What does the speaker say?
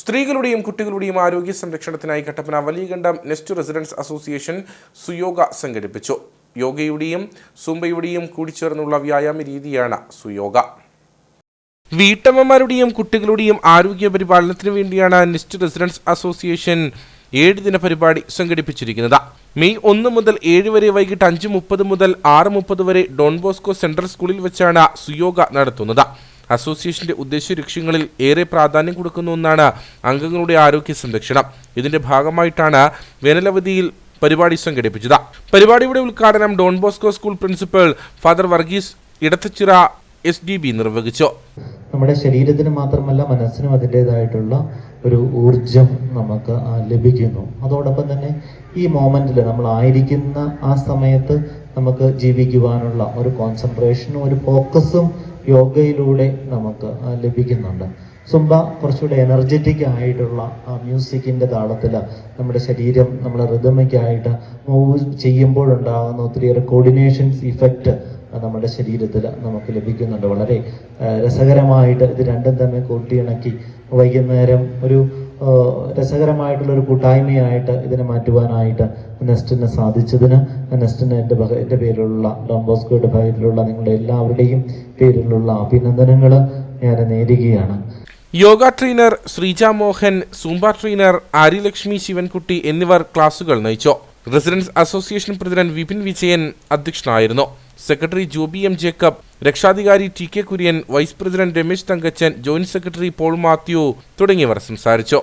സ്ത്രീകളുടെയും കുട്ടികളുടെയും ആരോഗ്യ സംരക്ഷണത്തിനായി Kattappana Valiyakandam nest residence association Suyoga സംഘടിപ്പിച്ചു. യോഗയുടെയും സുംബയുടെയും കൂടിച്ചേർന്നുള്ള വ്യായാമ രീതിയാണ് സുയോഗ. വീട്ടമ്മമാരുടെയും കുട്ടികളുടെയും ആരോഗ്യ പരിപാലനത്തിന് വേണ്ടിയാണ് നെസ്റ്റ് റെസിഡൻസ് അസോസിയേഷൻ ഏഴ് ദിന പരിപാടി സംഘടിപ്പിച്ചിരിക്കുന്നത്. മെയ് ഒന്ന് മുതൽ ഏഴ് വരെ വൈകിട്ട് അഞ്ച് മുപ്പത് മുതൽ ആറ് മുപ്പത് വരെ ഡോൺ ബോസ്കോ സെൻട്രൽ സ്കൂളിൽ വെച്ചാണ് സുയോഗ നടത്തുന്നത്. അസോസിയേഷന്റെ ഉദ്ദേശ ലക്ഷ്യങ്ങളിൽ ഏറെ പ്രാധാന്യം കൊടുക്കുന്ന ഒന്നാണ് അംഗങ്ങളുടെ ആരോഗ്യ സംരക്ഷണം. ഇതിന്റെ ഭാഗമായിട്ടാണ് വേനലവധിയിൽ പരിപാടി സംഘടിപ്പിച്ചത്. പരിപാടിയുടെ ഉദ്ഘാടനം Don Bosco school principal father Varghese Edathachira S D B നിർവഹിച്ചു. നമ്മുടെ ശരീരത്തിന് മാത്രമല്ല മനസ്സിനും അതിന്റെതായിട്ടുള്ള ഒരു ഊർജം നമുക്ക് ലഭിക്കുന്നു. അതോടൊപ്പം തന്നെ ഈ മോമെന്റിൽ നമ്മൾ ആയിരിക്കുന്ന ആ സമയത്ത് നമുക്ക് ജീവിക്കുവാനുള്ള ഒരു കോൺസെൻട്രേഷനും ഒരു ഫോക്കസും യോഗയിലൂടെ നമുക്ക് ലഭിക്കുന്നുണ്ട്. സുംബ കുറച്ചുകൂടെ എനർജറ്റിക് ആയിട്ടുള്ള ആ മ്യൂസിക്കിന്റെ താളത്തിൽ നമ്മുടെ ശരീരം നമ്മൾ റിതമിക്കായിട്ട് മൂവ് ചെയ്യുമ്പോഴുണ്ടാകുന്ന ഒത്തിരിയേറെ കോർഡിനേഷൻസ് ഇഫക്റ്റ് നമ്മുടെ ശരീരത്തിൽ നമുക്ക് ലഭിക്കുന്നുണ്ട്. വളരെ രസകരമായിട്ട് ഇത് രണ്ടും തന്നെ കൂട്ടിയിണക്കി വൈകുന്നേരം ഒരു ആ, രസകരമായിട്ടുള്ള ഒരു കൂട്ടായ്മയായിട്ട് ഇതിനെ മാറ്റുവാനായിട്ട് നെസ്റ്റിന് സാധിച്ചതിന് നെസ്റ്റിന് എന്റെ എന്റെ പേരിലുള്ള ഡോംബോസ്കോയുടെ പേരിലുള്ള നിങ്ങളുടെ എല്ലാവരുടെയും പേരിലുള്ള അഭിനന്ദനങ്ങൾ ഞാൻ നേരുകയാണ്. Yoga trainer Sreeja Mohan Zumba trainer Aryalakshmi Sivankutty എന്നിവർ ക്ലാസുകൾ നയിച്ചു. Residence association president Vipin Vijayan അധ്യക്ഷനായിരുന്നു. സെക്രട്ടറി ജോബി എം ജേക്കബ് രക്ഷാധികാരി T K Kurian vice president Ramesh Thankachan joint secretary Paul Mathew തുടങ്ങിയവർ സംസാരിച്ചു.